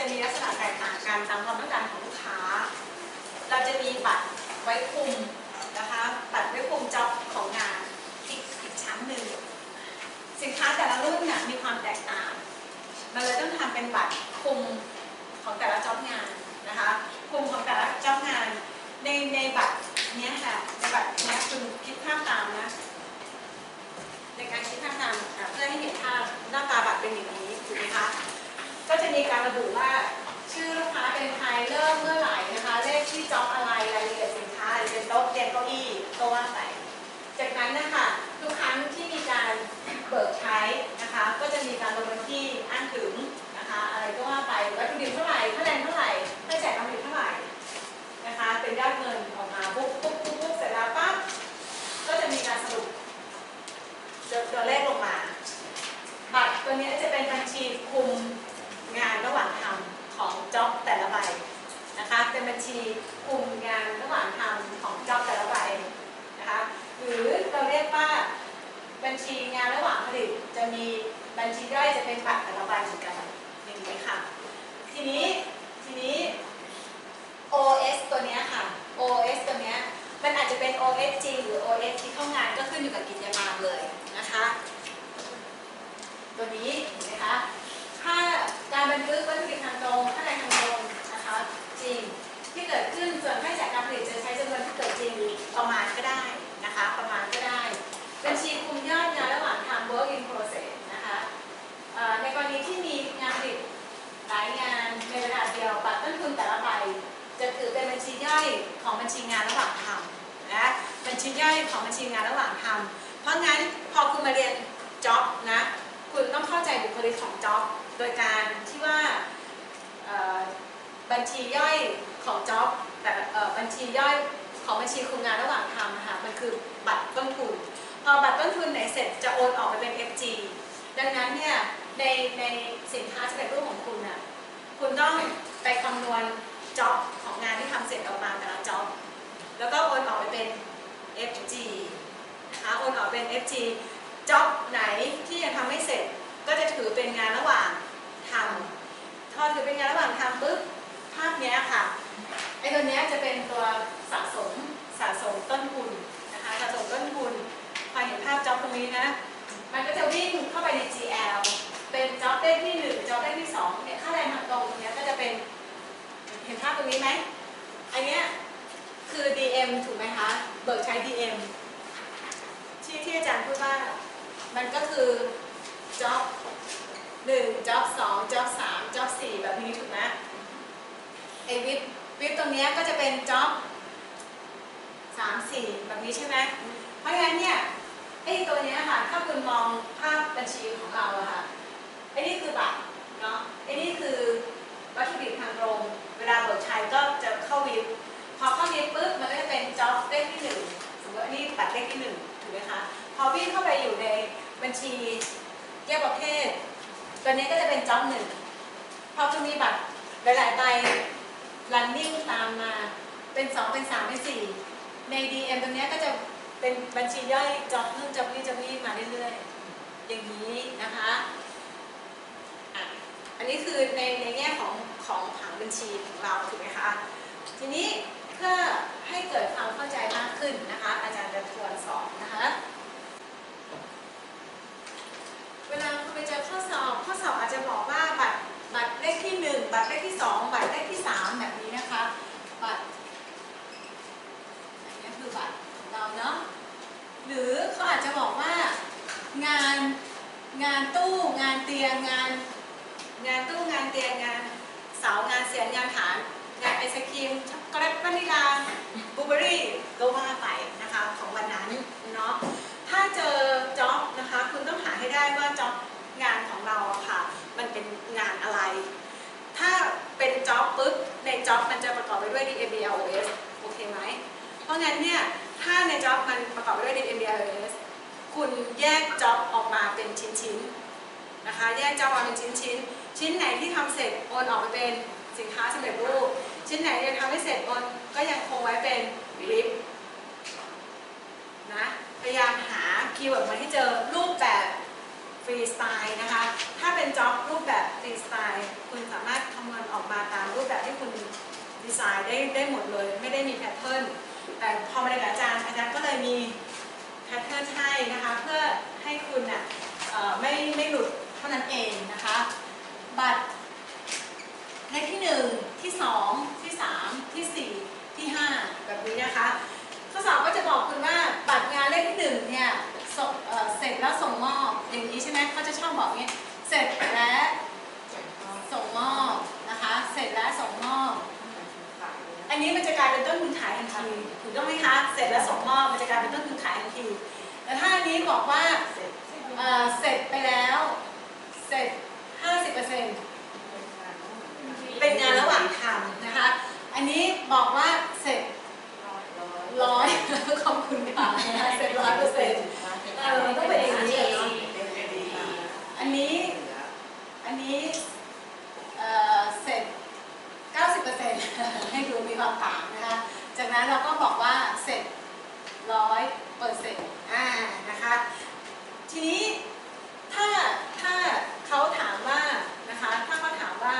จะมีลักษณะแตกต่างกันตามความต้องการของลูกค้า เราจะมีบัตรไว้คุมนะคะบัตรไว้คุมจ็อบของงานอีกอีกชั้นหนึ่งสินค้าแต่ละรุ่นเนี่ยมีความแตกต่างมันเลยต้องทำเป็นบัตรคุมของแต่ละจ็อบงานนะคะคุมของแต่ละจ็อบงานในในบัตรเนี้ยค่ะในบัตรเนี้ยคุณคิดภาพตามนะในการคิดภาพตามเพื่อให้เห็นภาพหน้าตาบัตรเป็นอย่างนี้ถูกไหมคะ ก็จะมีการระบุว่าชื่อลูกค้าเป็นใครเริ่มเมื่อไหร่นะคะเลขที่จ็อบอะไรรายละเอียดสินค้าหรือเป็นโต๊ะเตียงเก้าอี้ก็ว่าไปจากนั้นนะคะทุกครั้งที่มีการเบิกใช้นะคะ ก็จะมีการลงวันที่อ้างถึงนะคะ อะไรก็ว่าไปวัตถุดิบเท่าไหร่ค่าแรงเท่าไหร่ค่าใช้จ่ายการผลิตเท่าไหร่นะคะ เป็นยอดเงินออกมาปุ๊บปุ๊บปุ๊บปุ๊บเสร็จแล้วปั๊บก็จะมีการสรุปตัวเลขลงมา บัตรตัวนี้จะเป็นบัญชีคุมงานระหว่างทำของจ็อบแต่ละใบนะคะ เป็นบัญชีคุมงานระหว่างทำของจ็อบแต่ละใบนะคะ หรือเราเรียกว่า บัญชีงานระหว่างผลิต จะมีบัญชีย่อยจะเป็นบัตรแต่ละใบเหมือนกันอย่างนี้ค่ะ ทีนี้ทีนี้ OS ตัวเนี้ยค่ะ OS ตัวเนี้ยมันอาจจะเป็น OSG หรือ OS ที่เข้างานก็ขึ้นอยู่กับกิจการเลยนะคะ ตัวนี้นไหมคะถ้าการบันทึกวัตถุดิบทางตรงค่าแรงทางตรงนะคะจริงที่เกิดขึ้นส่วนค่าใช้จ่าย จะถือเป็นบัญชีย่อยของบัญชีงานระหว่างทำนะบัญชีย่อยของบัญชีงานระหว่างทำเพราะงั้นพอคุณมาเรียน job นะคุณต้องเข้าใจบุคลิกของ job โดยการที่ว่าบัญชีย่อยของ job แต่บัญชีย่อยของบัญชีคุมงานระหว่างทำนะคะมันคือบัตรต้นทุน พอบัตรต้นทุนไหนเสร็จจะโอนออกไปเป็น FG ดังนั้นเนี่ยในในสินค้าสำเร็จรูปของคุณน่ะคุณต้องไปคำนวณ จ็อบของงานที่ทำเสร็จออกมาแต่ละจ็อบแล้วก็โอนออกไปเป็น FG นะคะโอนออกเป็น FG จ็อบไหนที่ยังทำไม่เสร็จก็จะถือเป็นงานระหว่างทำพอถือเป็นงานระหว่างทำปุ๊บภาพเนี้ยค่ะไอ้ตัวเนี้ยจะเป็นตัวส นี้ไหมอันเนี้ยคือ DM ถูกไหมคะ เบิกใช้ DM ที่ที่อาจารย์พูดว่า มันก็คือ job หนึ่ง job สอง job สาม job สี่แบบนี้ถูกไหมไอวิบวิบตรงเนี้ยก็จะเป็น job สามสี่แบบนี้ใช่ไหมเพราะฉะนั้นเนี่ยไอตัวเนี้ยค่ะ ถ้าคุณมองภาพบัญชีของเราอะค่ะไอนี่คือบัตรเนาะไอนี่คือวัตถุดิบทางตรง เวลาเบิกใช้ก็จะเข้าวิบพอเข้าวิบปุ๊บมันก็จะเป็น job เลขที่หนึ่งสมมตินนี้บัตรเลขที่หนึ่งถูกไหมคะพอวิ่งเข้าไปอยู่ในบัญชีแยกประเภทตัวนี้ก็จะเป็นจ็อบหนึ่งพอคุณมีบัตรหลายๆใบ running ตามมาเป็น 2 เป็น 3 เป็น 4 ใน DM ตรงเนี้ยก็จะเป็นบัญชีย่อยจ็อบนู่นจ็อบนี่จ็อบนี่มาเรื่อยๆ อย่างนี้นะคะ อันนี้คือในในแง่ของของผังบัญชีของเราถูกไหมคะ ทีนี้เพื่อให้เกิดความเข้าใจมากขึ้นนะคะ อาจารย์จะทวนสอบนะคะ เวลาคุณไปเจอข้อสอบข้อสอบอาจจะบอกว่าบัตรบัตรเลขที่หนึ่งบัตรเลขที่สองบัตรเลขที่สามแบบนี้นะคะ บัตรอันนี้คือบัตรของเราเนาะหรือเขาอาจจะบอกว่างานงานตู้งานเตียงงาน งานตู้งานเตียงงานเสางานเสียงงานฐาน งานไอศครีมช็อกโกแลตวานิลาบลูเบอรี่ก็ว่าไปนะคะของวันนั้นเนาะถ้าเจอจ็อบนะคะ คุณต้องหาให้ได้ว่าจ็อบงานของเราอะค่ะ มันเป็นงานอะไร ถ้าเป็นจ็อบปุ๊บในจ็อบมันจะประกอบไปด้วย DMBLOS โอเคไหมเพราะงั้นเนี่ยถ้าในจ็อบมันประกอบไปด้วย DMBLOS คุณแยกจ็อบออกมาเป็นชิ้นๆนะคะ แยกจ็อบออกมาเป็นชิ้นๆ ชิ้นไหนที่ทำเสร็จโอนออกไปเป็นสินค้าสำเร็จรูป ชิ้นไหนยังทำไม่เสร็จโอนก็ยังคงไว้เป็นลิฟนะพยายามหาคีย์เวิร์ดมาให้เจอรูปแบบฟรีสไตล์นะคะ ถ้าเป็นจ็อบรูปแบบฟรีสไตล์คุณสามารถคำนวณออกมาตามรูปแบบที่คุณดีไซน์ได้ได้หมดเลย ไม่ได้มีแพทเทิร์นแต่พอมาเรียนกับอาจารย์อาจารย์ก็เลยมีแพทเทิร์นให้นะคะ เพื่อให้คุณน่ะเอ่อไม่ไม่หลุดเท่านั้นเองนะคะ บัตรเลขที่ 1 ที่ 2 ที่ 3 ที่ 4 ที่ 5 แบบนี้นะคะข้อสอบก็จะบอกคุณว่าบัตรงานเลขที่หนึ่งเนี่ยส่งเเสร็จแล้วส่งมอบอย่างนี้ใช่ไหมเขาจะชอบบอกอย่างนี้เสร็จและส่งมอบนะคะ เสร็จและส่งมอบอันนี้มันจะกลายเป็นต้นทุนขายทันทีถูกต้องไหมคะเสร็จแล้วส่งมอบมันจะกลายเป็นต้นทุนขายทันทีแต่ถ้าอันนี้บอกว่าเสร็จไปแล้ว เสร็จ 50เป็นงานระหว่างทำนะคะ อันนี้บอกว่าเสร็จร้อยขอบคุณค่ะเสร็จร้อยเปอร์เซ็นต์เออต้องเป็นอย่างนี้อันนี้อันนี้เอ่อเสร็จ 90%ให้ดูมีความต่างนะคะ จากนั้นเราก็บอกว่าเสร็จร้อยเปอร์เซ็นต์อ่านะคะ ทีนี้ถ้าถ้าเขาถามว่า นะคะ ถ้าเขาถามว่า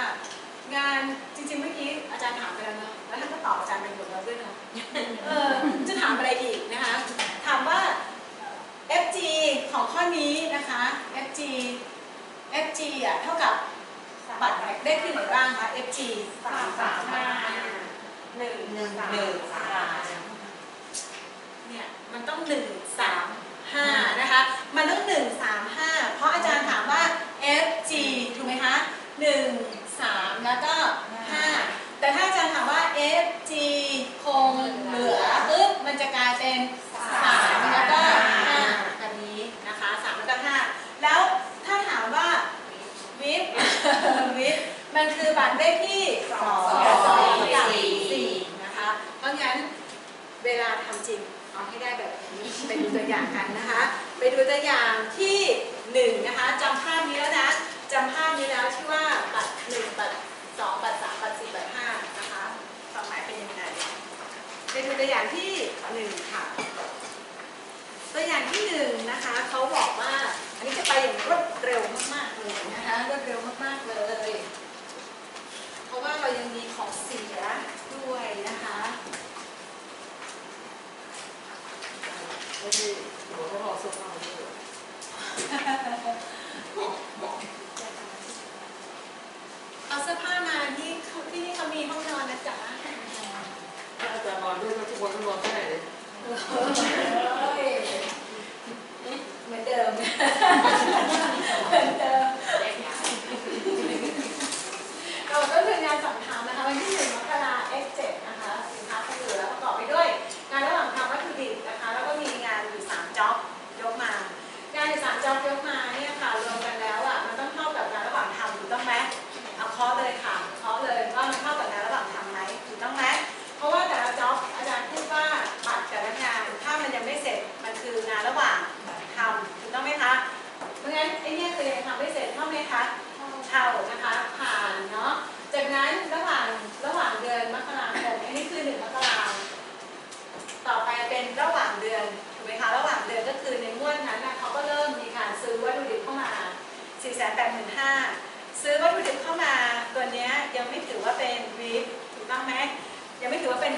งานจริงๆเมื่อกี้อาจารย์ถามไปแล้วเนอะแล้วท่านก็ตอบอาจารย์ไปหมดแล้วด้วยเนอะเออจะถามอะไรอีกนะคะ ถามว่า FG ของข้อนี้นะคะ FG FG อะเท่ากับบัตรได้ขึ้นไหนบ้างคะ FG สามสามห้าหนึ่งหนึ่งหนึ่งสามเนี่ยมันต้องหนึ่งสามห้านะคะ มันต้องหนึ่งสามห้าเพราะอาจารย์ถามว่า FG ถูกไหมคะหนึ่งสามแล้วก็ห้าแต่ถ้าอาจารย์ถามว่า FG คงเหลือปึ๊บมันจะกลายเป็นสามแล้วก็ห้าแบบนี้นะคะสามแล้วก็ห้าแล้วถ้าถามว่าวิฟ วิฟมันคือบัตรเลขที่ สอง สอง สี่ กับสี่นะคะ เพราะงั้นเวลาทำจริงเอาให้ได้แบบนี้ไปดูตัวอย่างกันนะคะ ไปดูตัวอย่างที่หนึ่งนะคะ จำภาพนี้แล้วนะจำภาพนี้แล้วที่ว่าบัตรหนึ่งบัตรสองบัตรสามบัตรสี่บัตรห้านะคะความหมายเป็นยังไงไปดูตัวอย่างที่หนึ่งค่ะ ตัวอย่างที่หนึ่งนะคะเขาบอกว่า อันนี้จะไปอย่างรวดเร็วมากๆเลยนะคะรวดเร็วมากๆเลยเพราะว่าเรายังมีของเสียด้วยนะคะ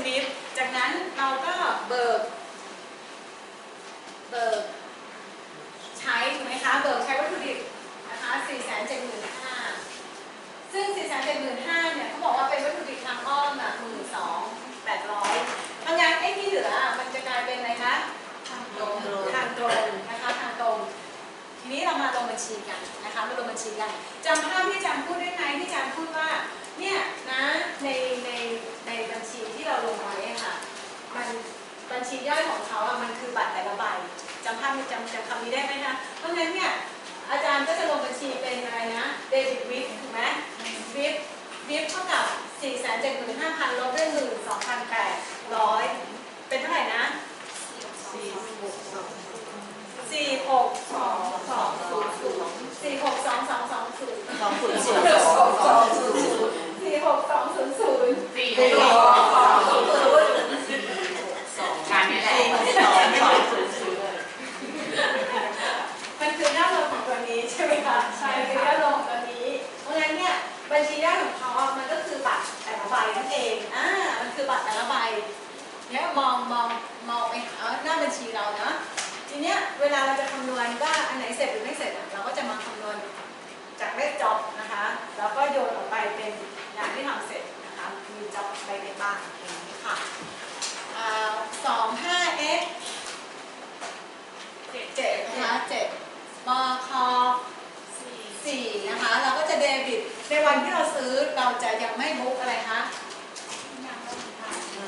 1วิปจากนั้นเราก็เบิก เบิกใช้ถูกไหมคะ เบิกใช้วัตถุดิบนะคะ475,000ซึ่ง 475,000เนี่ยเขาบอกว่าเป็นวัตถุดิบทางอ้อมอะ12,800ทำงานไอ้ที่เหลือมันจะกลายเป็นอะไรคะทางตรงทางตรงนะคะทางตรง ทีนี้เรามาลงบัญชีกันนะคะมาลงบัญชีกันจำภาพที่จะ ย่อยของเขาอะมันคือบัตรแต่ละใบจำภาพจำจำคำนี้ได้ไหมคะเพราะงั้นเนี่ยอาจารย์ก็จะลงบัญชีเป็นอะไรนะเดบิตวิฟถูกไหมวิฟวิฟเท่ากับ4 7 5 0 0 0ลบด้วย1 2 8 0 0 เป็นเท่าไหร่นะ 4 6 2 2 0 0 4 6 2 2 2 0 2 0 0 4 6 2 0 0 4 6 2 0 0 นะคะมีจ็อบใบในบ้างอย่างนี้ค่ะสองห้า x เจ็ดนะคะเจ็ดบคสี่นะคะ เราก็จะเดบิตในวันที่เราซื้อเราจะยังไม่บุ๊กอะไรคะ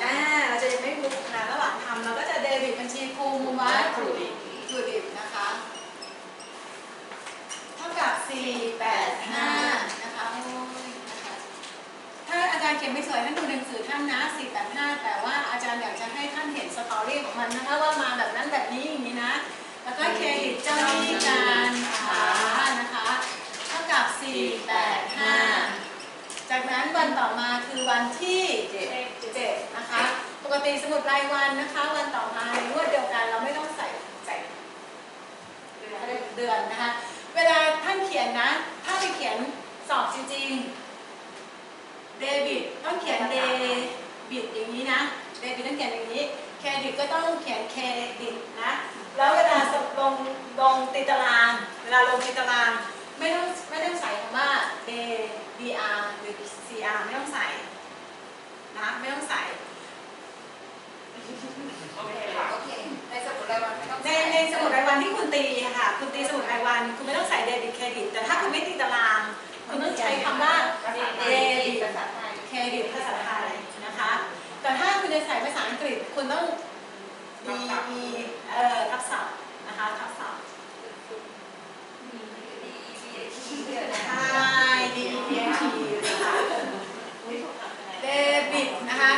อ่าเราจะยังไม่บุ๊กนะระหว่างทำเราก็จะเดบิตบัญชีคูมวัตถุดิบนะคะ เท่ากับ 485 นะคะโอ้ยนะคะ ถ้าอาจารย์เขียนไม่สวยท่านดูหนังสือท่านนะ485แต่ว่าอาจารย์อยากจะให้ท่านเห็นสตอรี่ของมันนะคะว่ามาแบบนั้นแบบนี้อย่างนี้นะ แล้วก็เครดิตเจ้าหนี้การค้านะคะเท่ากับ485จากนั้นวันต่อมาคือวันที่7นะคะปกติสมุดรายวันนะคะ วันต่อมาในงวดเดียวกันเราไม่ต้องใส่ใส่เดือนนะคะ เวลาท่านเขียนนะ ถ้าไปเขียนสอบจริงๆ ดบิตต้องเขียนเดบิตอย่างนี้นะเดบิตต้องเขียนอย่างนี้เครดิตก็ต้องเขียนเครดิตนะแล้วเวลาลงลงตีตาราง เวลาลงตีตารางไม่ต้องไม่ต้องใส่คำว่า D DR หรือ CR ไม่ต้องใส่นะไม่ต้องใส่โอเคค่ะโอเคในสมุดรายวันไม่ต้องในในสมุดรายวันที่คุณตีอะค่ะคุณตีสมุดรายวันคุณไม่ต้องใส่เดบิตเครดิตแต่ถ้าคุณไม่ตีตาราง คุณต้องใช้คำว่าภาษาไทเดบิตภาษาไทยเครดิตภาษาไทยนะคะ แต่ถ้าคุณจะใส่ภาษาอังกฤษคุณต้อง D E เอ่อทับศัพท์นะคะทับศัพท์ใช่ D E P T นะคะเดบิตนะคะ